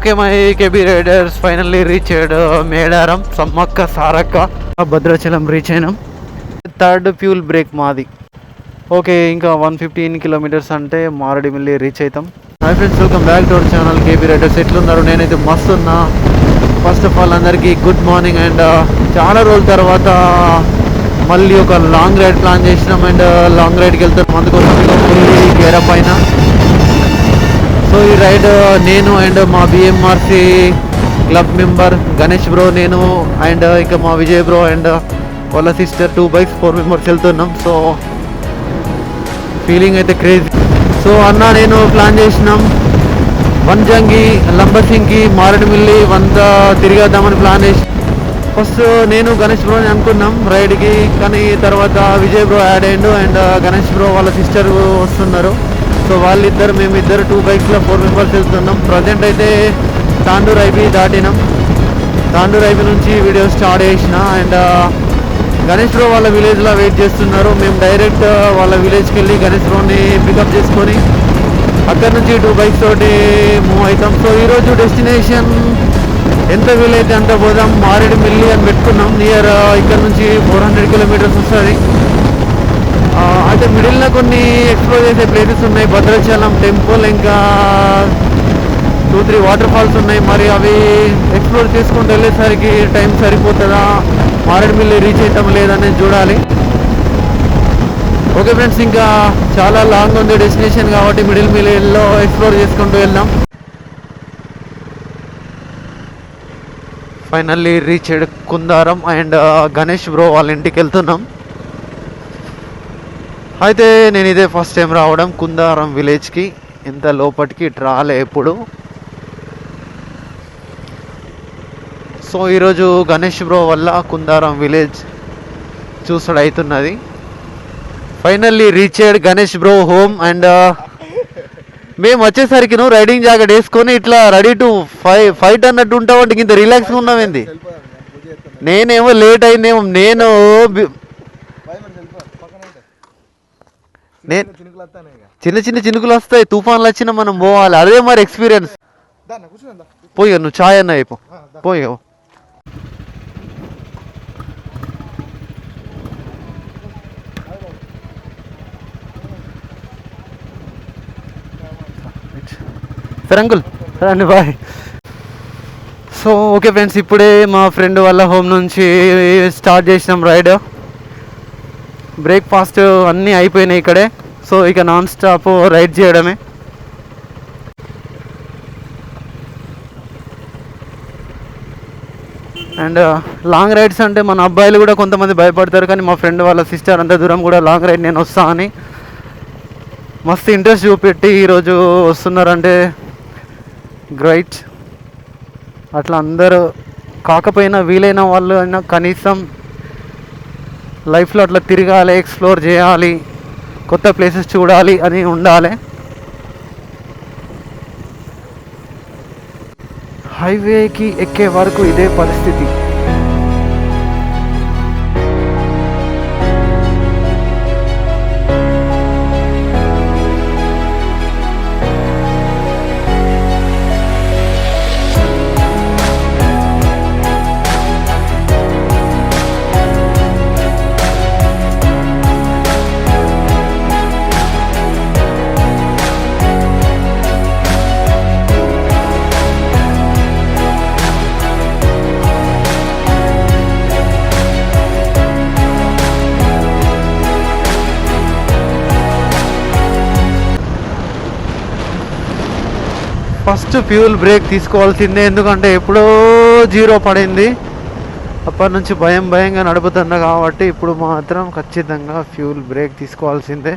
Okay my KB riders finally reach అయ్యాడు Medaram Sammakka Sarakka. Bhadrachalam reach అయినాం. Third fuel break మాది. Okay ఇంకా వన్ ఫిఫ్టీన్ కిలోమీటర్స్ అంటే మారేడుమిల్లి రీచ్ అవుతాం hi friends welcome back to our channel KB riders ఎట్లున్నారు? నేనైతే మస్తు ఉన్నా ఫస్ట్ ఆఫ్ ఆల్ అందరికీ గుడ్ మార్నింగ్ అండ్ చాలా రోజుల తర్వాత మళ్ళీ ఒక లాంగ్ రైడ్ ప్లాన్ చేసినాం అండ్ లాంగ్ రైడ్కి వెళ్తాం అందుకోసం ఫుల్లీ గేర పైన. సో ఈ రైడ్ uh, నేను అండ్ మా BMRC club member Ganesh bro నేను అండ్ uh, ఇంకా మా విజయ్ బ్రో అండ్ వాళ్ళ sister two bikes four members వెళ్తున్నాం. సో ఫీలింగ్ అయితే క్రేజీ సో అన్న నేను ప్లాన్ చేసినాం. వన్జంగి లంబసింగి మారేడుమిల్లి వంద తిరిగేద్దామని ప్లాన్ చేసి ఫస్ట్ uh, నేను గణేష్ బ్రో అని అనుకున్నాం రైడ్కి కానీ తర్వాత విజయ్ బ్రో యాడ్ అయ్యిండు అండ్ గణేష్ బ్రో వాళ్ళ సిస్టర్ వస్తున్నారు. సో వాళ్ళిద్దరు మేమిద్దరు టూ బైక్స్లో ఫోర్ మెంబర్స్ వెళ్తున్నాం. ప్రజెంట్ అయితే తాండూర్ ఐబీ దాటినాం. తాండూర్ ఐబీ నుంచి వీడియో స్టార్ట్ చేసిన అండ్ గణేష్ రావు వాళ్ళ విలేజ్లో వెయిట్ చేస్తున్నారు. మేము డైరెక్ట్ uh, వాళ్ళ విలేజ్కి వెళ్ళి గణేష్ రావుని పికప్ చేసుకొని అక్కడ నుంచి టూ బైక్స్ తోటి మూవ్ అవుతాం సో ఈరోజు డెస్టినేషన్ ఎంత వీలైతే అంత పోదాం. మారేడుమిల్లి అని పెట్టుకున్నాం. నియర్ uh, ఇక్కడ నుంచి ఫోర్ హండ్రెడ్ కిలోమీటర్స్ వస్తుంది. అయితే మిడిల్లో కొన్ని ఎక్స్ప్లోర్ చేసే ప్లేసెస్ ఉన్నాయి. భద్రాచలం టెంపుల్ ఇంకా టూ త్రీ వాటర్ ఫాల్స్ ఉన్నాయి. మరి అవి ఎక్స్ప్లోర్ చేసుకుంటూ వెళ్ళేసరికి టైం సరిపోతుందా? మారేడుమిల్లి రీచ్ అవుతాం లేదని చూడాలి. ఓకే ఫ్రెండ్స్ ఇంకా చాలా లాంగ్ ఉంది డెస్టినేషన్ కాబట్టి మిడిల్ మిడిల్లో ఎక్స్ప్లోర్ చేసుకుంటూ వెళ్దాం. Finally reach Kundaram and Ganesh bro వాళ్ళ ఇంటికి వెళ్తున్నాం. అయితే నేను ఇదే ఫస్ట్ టైం రావడం కుందారం విలేజ్కి ఇంత లోపటికి రాలే ఎప్పుడు. సో ఈరోజు గణేష్ బ్రో వల్ల కుందారం విలేజ్ చూసుడు అవుతున్నది ఫైనల్లీ రీచ్ అయ్యాడు గణేష్ బ్రో హోమ్ అండ్ మేము వచ్చేసరికి నువ్వు రైడింగ్ జాకెట్ వేసుకొని ఇట్లా రెడీ టు ఫై ఫైట్ అన్నట్టు ఉంటావు అంటే ఇంత రిలాక్స్గా ఉన్నామేంది నేనేమో లేట్ అయిందేమో నేను బి- నేను చిన్న చిన్న చినుకులు వస్తాయి తుఫాన్లు వచ్చినా మనం పోవాలి. అదే మరి ఎక్స్పీరియన్స్ పోయి నువ్వు ఛాయ్ అన్న అయిపో. పోయి. సరే అంకుల్ రండి బాయ్. సో ఓకే ఫ్రెండ్స్ ఇప్పుడే మా ఫ్రెండ్ వాళ్ళ హోమ్ నుంచి స్టార్ట్ చేసినాం రైడ్ బ్రేక్ఫాస్ట్ అన్నీ అయిపోయినాయి ఇక్కడే. సో ఇక నాన్ స్టాప్ రైడ్ చేయడమే. అండ్ లాంగ్ రైడ్స్ అంటే మన అబ్బాయిలు కూడా కొంతమంది భయపడతారు కానీ మా ఫ్రెండ్ వాళ్ళ సిస్టర్ అంత దూరం కూడా లాంగ్ రైడ్ నేను వస్తా అని మస్తు ఇంట్రెస్ట్ చూపెట్టి ఈరోజు వస్తున్నారంటే గ్రైట్. అట్లా అందరూ కాకపోయినా వీలైన వాళ్ళు అయినా కనీసం లైఫ్లో అట్లా తిరగాలి ఎక్స్ప్లోర్ చేయాలి. కొత్త ప్లేసెస్ చూడాలి అని ఉండాలి. హైవేకి ఎక్కే వరకు ఇదే పరిస్థితి. ఫస్ట్ ఫ్యూల్ బ్రేక్ తీసుకోవాల్సిందే ఎందుకంటే ఎప్పుడో జీరో పడింది. అప్పటి నుంచి భయం భయంగా నడుపుతున్నా కాబట్టి ఇప్పుడు మాత్రం ఖచ్చితంగా ఫ్యూల్ బ్రేక్ తీసుకోవాల్సిందే.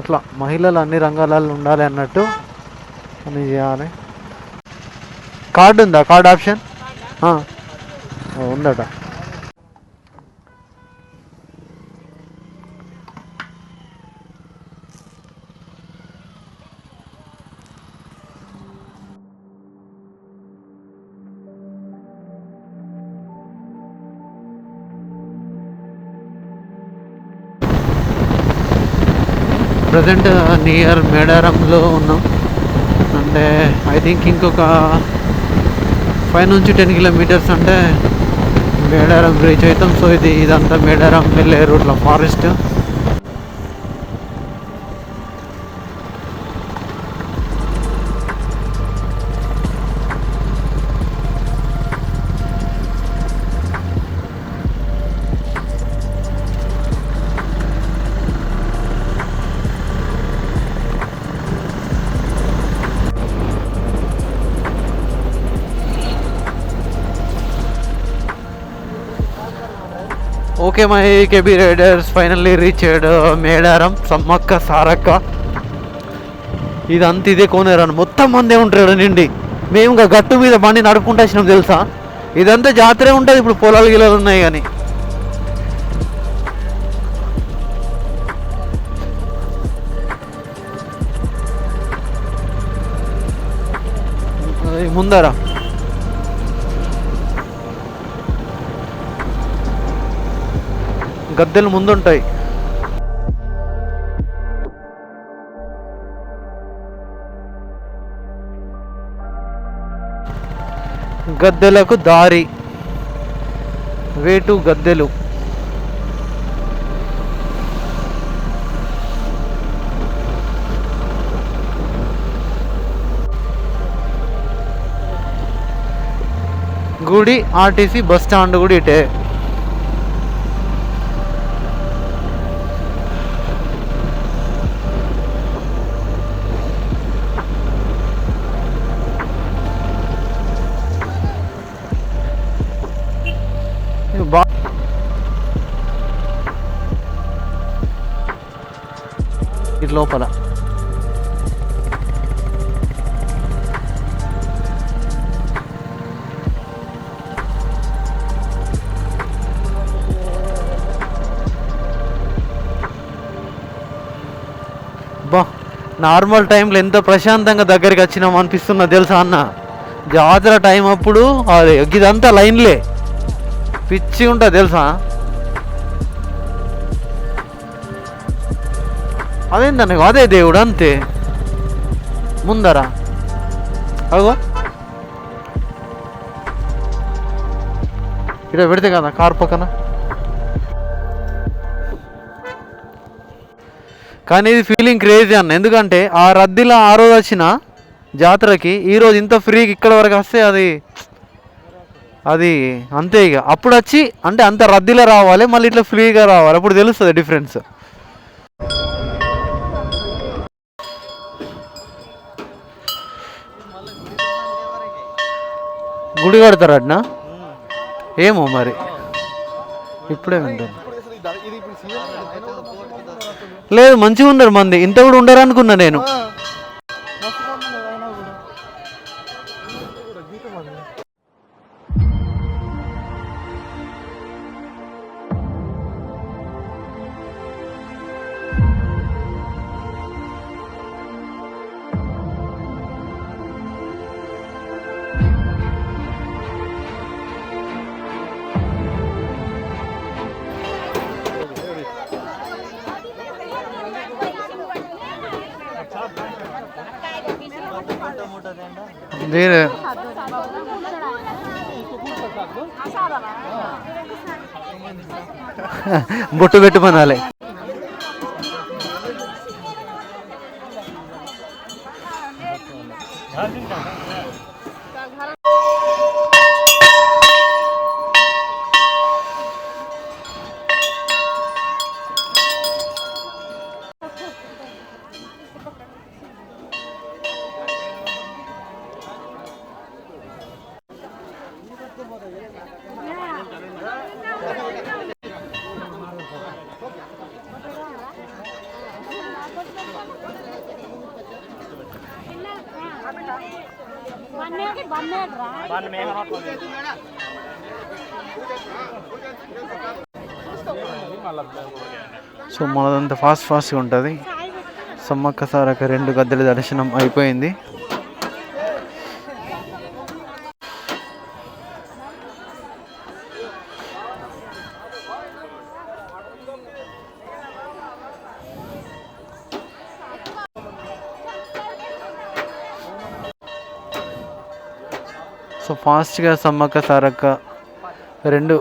అట్లా మహిళలు అన్ని రంగాలలో ఉండాలి అన్నట్టు అని చేయాలి. కార్డు ఉందా? Card option? ఉందట. ప్రజెంట్ నియర్ మేడారంలో ఉన్నాం. అంటే ఐ థింక్ ఇంకొక ఫైవ్ నుంచి టెన్ కిలోమీటర్స్ అంటే మేడారం రీచ్ అవుతాం. సో ఇది ఇదంతా మేడారం వెళ్ళే రూట్లో forest okay my KB riders finally reach Medaram Sammakka Sarakka. ఇదంతా ఇదే కోనేరాను మొత్తం మందే ఉంటాడు నిండి. మేము ఇంకా గట్టు మీద బండి నడుపుకుంటూ వచ్చినాం తెలుసా? ఇదంతా జాతరే ఉంటుంది ఇప్పుడు పొలాలు గిలాలు ఉన్నాయి కానీ. ముందరా. గద్దెలు ముందుంటాయి. గద్దెలకు దారి. వేటు గద్దెలు. గుడి ఆర్టీసీ బస్ స్టాండ్ కూడా ఇటే. ఇటు లోపల. బా నార్మల్ టైంలో ఎంత ప్రశాంతంగా దగ్గరికి వచ్చినాం అనిపిస్తున్నా తెలుసా అన్న? జాతర టైం అప్పుడు అదే ఇదంతా లైన్లే. పిచ్చి ఉంటుంది తెలుసా? అదేందన్న అదే దేవుడు అంతే ముందర అగో ఇక్కడ పెడితే కదా కార్ పక్కన కానీ ఇది ఫీలింగ్ క్రేజీ అన్న ఎందుకంటే ఆ రద్దీలో ఆ రోజు వచ్చిన జాతరకి ఈరోజు ఇంత ఫ్రీకి ఇక్కడ వరకు వస్తే అది అది అంతే ఇక అప్పుడు వచ్చి అంటే అంత రద్దీలో రావాలి మళ్ళీ ఇట్లా ఫ్రీగా రావాలి అప్పుడు తెలుస్తుంది డిఫరెన్స్ గుడి కడతారట్నా ఏమో మరి. ఇప్పుడే వింటాను. లేదు మంచిగా ఉండరు మంది. ఇంత కూడా ఉండరు అనుకున్నా నేను వేరే బొట్టు పెట్టుమనాలి బన్నేకి బన్నేడ్రా సో మనదంతా ఫాస్ట్ ఫాస్ట్గా ఉంటుంది. సమ్మక్క సారక్క రెండు గద్దెల దర్శనం అయిపోయింది. ఫాస్ట్గా సమ్మక్క సారక్క రెండు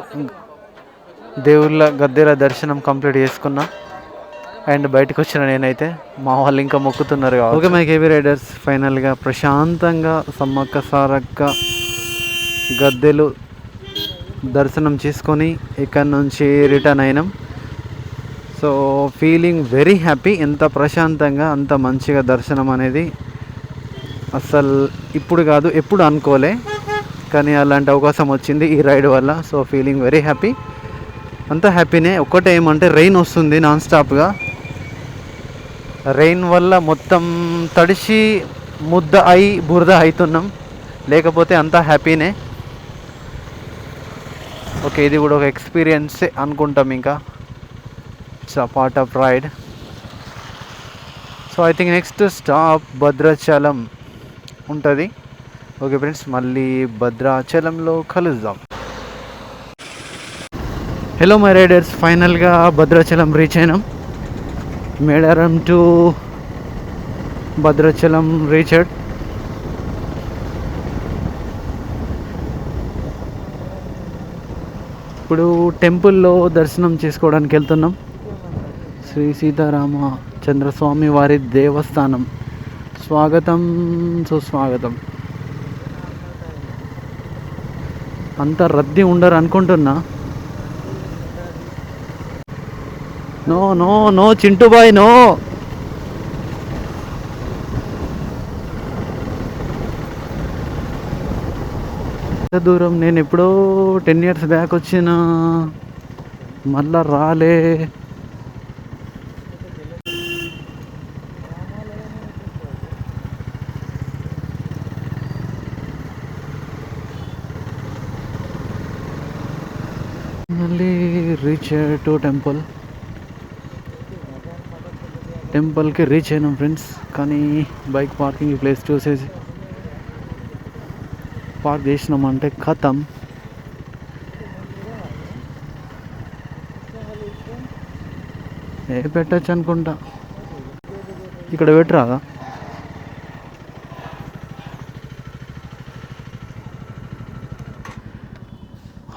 దేవుళ్ళ గద్దెల దర్శనం కంప్లీట్ చేసుకున్నా. అండ్ బయటకు వచ్చిన నేనైతే మా వాళ్ళు ఇంకా మొక్కుతున్నారు కాబట్టి ఓకే మై కేవీ రైడర్స్ ఫైనల్గా ప్రశాంతంగా సమ్మక్క సారక్క గద్దెలు దర్శనం చేసుకొని ఇక్కడ నుంచి రిటర్న్ అయినాం. So feeling very happy. ఎంత ప్రశాంతంగా అంత మంచిగా దర్శనం అనేది అసలు ఇప్పుడు కాదు ఎప్పుడు అనుకోలే. కానీ అలాంటి అవకాశం వచ్చింది ఈ రైడ్ వల్ల. సో ఫీలింగ్ వెరీ హ్యాపీ అంతా హ్యాపీనే ఒక్కటే ఏమంటే రెయిన్ వస్తుంది నాన్ స్టాప్గా రెయిన్ వల్ల మొత్తం తడిసి ముద్ద అయి బురద అవుతున్నాం లేకపోతే అంతా హ్యాపీనే ఓకే ఇది కూడా ఒక ఎక్స్పీరియన్సే అనుకుంటాం ఇంకా. It's a part of ride so I think next stop Bhadrachalam ఉంటుంది. ఓకే ఫ్రెండ్స్ మళ్ళీ భద్రాచలంలో కలుద్దాం. హలో మై రైడర్స్ ఫైనల్గా భద్రాచలం రీచ్ అయినాం. మేడారం టు భద్రాచలం రీచర్డ్ ఇప్పుడు టెంపుల్లో దర్శనం చేసుకోవడానికి వెళ్తున్నాం. శ్రీ సీతారామ చంద్రస్వామి వారి దేవస్థానం. స్వాగతం సుస్వాగతం. అంత రద్దీ ఉండరు అనుకుంటున్నా. No no no Chintu boy no. ఎంత దూరం? నేను ఎప్పుడో టెన్ ఇయర్స్ బ్యాక్ వచ్చిన. మళ్ళా రాలే. మళ్ళీ రీచ్ టు టెంపుల్ టెంపుల్కి రీచ్ అయినాం ఫ్రెండ్స్ కానీ బైక్ పార్కింగ్ ప్లేస్ చూసేసి పార్క్ చేసినామంటే ఖతం ఏ పెట్టచ్చు అనుకుంటా. ఇక్కడ పెట్టరాదా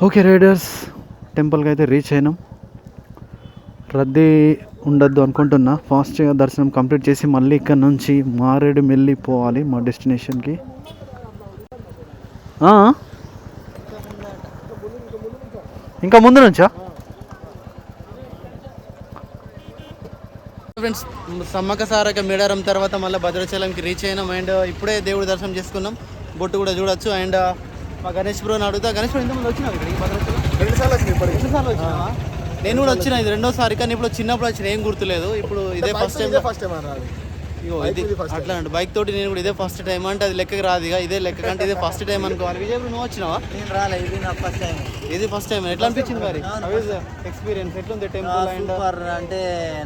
ఓకే రైడర్స్ టెంపుల్కి అయితే రీచ్ అయినాం. రద్దీ ఉండద్దు అనుకుంటున్నా. ఫాస్ట్గా దర్శనం కంప్లీట్ చేసి మళ్ళీ ఇక్కడ నుంచి మారేడుమిల్లి పోవాలి మా డెస్టినేషన్కి. ఇంకా ముందు నుంచా? ఫ్రెండ్స్ సమ్మక్క సారక మేడారం తర్వాత మళ్ళీ భద్రాచలంకి రీచ్ అయినాం. అండ్ ఇప్పుడే దేవుడి దర్శనం చేసుకున్నాం. బొట్టు కూడా చూడొచ్చు. అండ్ మా గణేష్ బ్రోని అడుగుతా. గణేష్ బ్రో ఇంతకుముందు వచ్చినావు ఇక్కడికి? భద్రాచలం రెండు సార్లు వచ్చింది ఇప్పటికి. ఎన్నిసార్లు వచ్చినావా? నేను కూడా వచ్చిన ఇది రెండోసారి కానీ ఇప్పుడు చిన్నప్పుడు వచ్చిన ఏం గుర్తులేదు. ఇప్పుడు ఇదే ఫస్ట్ టైం ఫస్ట్ టైం అన్నారు ఇగో ఇది అట్లా అండి బైక్ తోటి నేను కూడా ఇదే ఫస్ట్ టైం అంటే అది లెక్కకి రాదు ఇక. ఇదే లెక్క అంటే ఇదే ఫస్ట్ టైం అనుకోవాలి విజయ్ నువ్వు వచ్చినావా? నేను రాలే ఇది నా ఫస్ట్ టైం ఇది ఫస్ట్ టైం ఎట్లా అనిపించింది మరి? ఎక్స్పీరియన్స్ ఎట్లుంది టెంపుల్ సూపర్ అంటే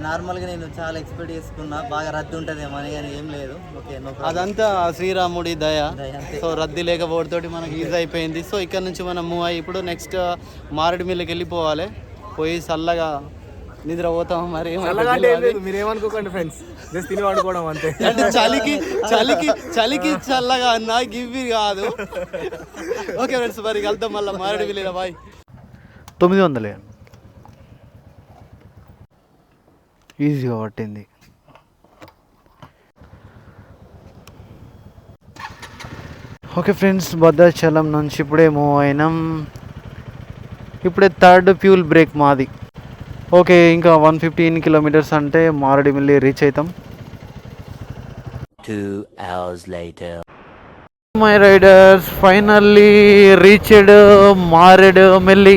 నార్మల్గా నేను చాలా ఎక్స్పెక్ట్ చేసుకున్నా. బాగా రద్దు ఉంటుందేమో అని కానీ ఏం లేదు. ఓకే అదంతా శ్రీరాముడి దయ. సో రద్దీ లేకపోవడంతో మనకి ఈజీ అయిపోయింది. సో ఇక్కడ నుంచి మనం మూవ్ అయ్యి ఇప్పుడు నెక్స్ట్ మారేడుమిల్లికి వెళ్ళిపోవాలి. పోయి చల్లగా నిద్ర పోతాం మరి ఏమో చల్లగా అంటే ఏం తెలియదు. లేదు మీరు ఏమనుకోకండి ఫ్రెండ్స్ జస్ట్ తిని వండుకోవడం అంతే. అంటే చలికి చలికి చలికి చల్లగా అన్నా గివ్వి కాదు. ఓకే ఫ్రెండ్స్ మరి వెళ్తాం మళ్ళీ. మారేడు వెళ్ళిన బాయ్. తొమ్మిది వందలే. ఈజీగా పట్టింది. ఓకే ఫ్రెండ్స్ భద్రాచలం నుంచి ఇప్పుడే మూవ్ అయినాం. ఇప్పుడే థర్డ్ ఫ్యూల్ బ్రేక్ మాది. ఓకే ఇంకా వన్ ఫిఫ్టీన్ కిలోమీటర్స్ అంటే మారేడుమిల్లి రీచ్ అవుతాం. My riders finally reached Maredumilli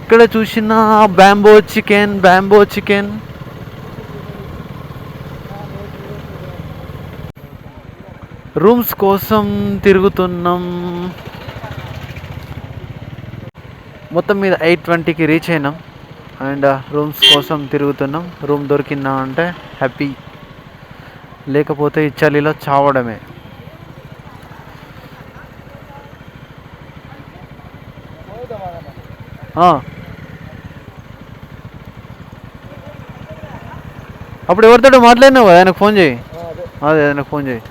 ఎక్కడ చూసినా bamboo chicken bamboo chicken rooms కోసం తిరుగుతున్నాం. మొత్తం మీద ఎయిట్ ట్వంటీకి రీచ్ అయినాం. అండ్ రూమ్స్ కోసం తిరుగుతున్నాం. రూమ్ దొరికిందా అంటే హ్యాపీ లేకపోతే ఈ చలిలో చావడమే. అప్పుడు ఎవరితో మాట్లాడినావు? ఆయనకు ఫోన్ చేయి. అదే. ఆయనకు ఫోన్ చేయి.